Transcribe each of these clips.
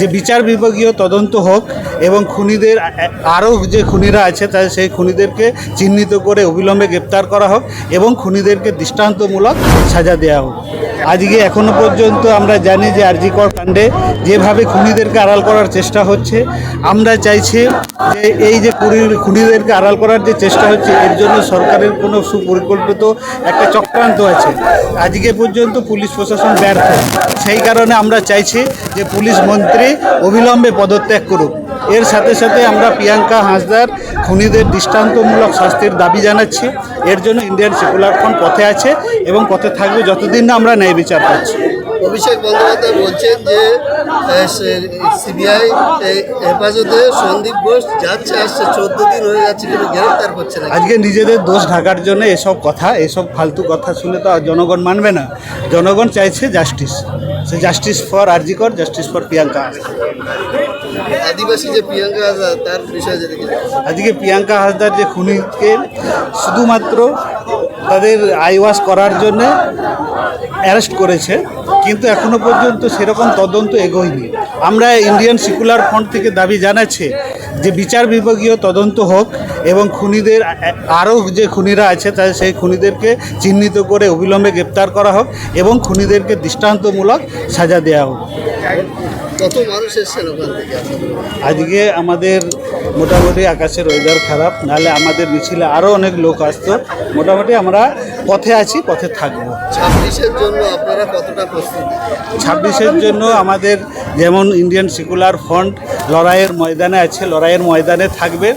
যে বিচার বিভাগীয় তদন্ত হোক এবং খুনিদের, আরও যে খুনিরা আছে তা সেই খুনিদেরকে চিহ্নিত করে অবিলম্বে গ্রেপ্তার করা হোক এবং খুনিদেরকে দৃষ্টান্তমূলক সাজা দেওয়া হোক। আজকে এখনও পর্যন্ত আমরা জানি যে আরজিকর কাণ্ডে যেভাবে খুনিদেরকে আড়াল করার চেষ্টা হচ্ছে, আমরা চাইছি যে এই যে খুনি- খুনিদেরকে আড়াল করার যে চেষ্টা হচ্ছে, এর জন্য সরকারের কোনো সুপরিকল্পিত একটা চক্রান্ত আছে। আজকে পর্যন্ত পুলিশ প্রশাসন ব্যর্থ। সেই কারণে আমরা চাইছি যে পুলিশ মন্ত্রী অবিলম্বে পদত্যাগ করুক। এর সাথে সাথে আমরা প্রিয়াঙ্কা হাঁসদার খুনিদের দৃষ্টান্তমূলক শাস্তির দাবি জানাচ্ছি। এর জন্য ইন্ডিয়ান সেকুলার ফ্রন্ট পথে আছে এবং পথে থাকবে যতদিন না আমরা ন্যায় বিচার পাচ্ছি। অভিষেক বন্দ্যোপাধ্যায় বলছেন যে সিবিআই হেফাজতে সন্দীপ ঘোষ যাচ্ছে আসছে চোদ্দ দিন হয়ে যাচ্ছে কিন্তু গ্রেফতার করছে না আজকে নিজেদের দোষ ঢাকার জন্য এসব কথা এসব ফালতু কথা শুনে তো জনগণ মানবে না। জনগণ চাইছে justice say justice for RG Kar justice for Priyanka আদিবাসী যে প্রিয়াঙ্কা আজাদ, তার বিষয়ে আজকে প্রিয়াঙ্কা হাসদার যে খুনিকে শুধুমাত্র তাদের আইওয়াশ করার জন্যে অ্যারেস্ট করেছে, কিন্তু এখনও পর্যন্ত সেরকম তদন্ত এগোয়নি। আমরা ইন্ডিয়ান সিকুলার ফ্রন্ট থেকে দাবি জানাচ্ছি যে বিচার বিভাগীয় তদন্ত হোক এবং খুনিদের আরও যে খুনিরা আছে, তা সেই খুনিদেরকে চিহ্নিত করে অবিলম্বে গ্রেপ্তার করা হোক এবং খুনিদেরকে দৃষ্টান্তমূলক সাজা দেওয়া হোক। কত মানুষ এসছেন ওখান থেকে? আজকে আমাদের মোটামুটি আকাশের ওয়েদার খারাপ নাহলে আমাদের মিছিলে আরও অনেক লোক আসতো। মোটামুটি আমরা পথে আছি পথে থাকব। ছাব্বিশের জন্য আপনারা কতটা প্রস্তুতি? ছাব্বিশের জন্য আমাদের যেমন ইন্ডিয়ান সেকুলার ফ্রন্ট লড়াইয়ের ময়দানে আছে লড়াইয়ের ময়দানে থাকবে।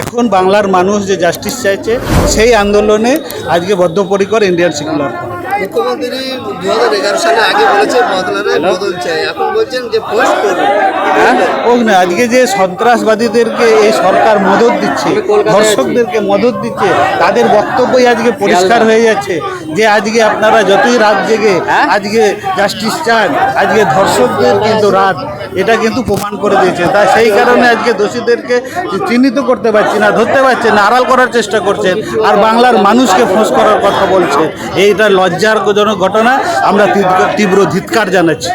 এখন বাংলার মানুষ যে জাস্টিস চাইছে সেই আন্দোলনে আজকে বদ্ধপরিকর ইন্ডিয়ান সেকুলার ফ্রন্ট মুখ্যমন্ত্রী দু হাজার এগারো সালে আগে বলেছে বদলারে বদল চাই। এখন বলছেন যে পোস্ট করুন। হ্যাঁ? না আজকে যে সন্ত্রাসবাদীদেরকে এই সরকার মদত দিচ্ছে ধর্ষকদেরকে মদত দিচ্ছে তাদের বক্তব্যই আজকে পরিষ্কার হয়ে যাচ্ছে যে আজকে আপনারা যতই রাত জেগে আজকে জাস্টিস চান আজকে ধর্ষকদের কিন্তু রাত এটা কিন্তু প্রমাণ করে দিয়েছে। তাই সেই কারণে আজকে দোষীদেরকে চিহ্নিত করতে পারছি না ধরতে পারছে না আড়াল করার চেষ্টা করছেন আর বাংলার মানুষকে ফোঁস করার কথা বলছে। এইটা লজ্জারজনক ঘটনা আমরা তীব্র ধিৎকার জানাচ্ছি।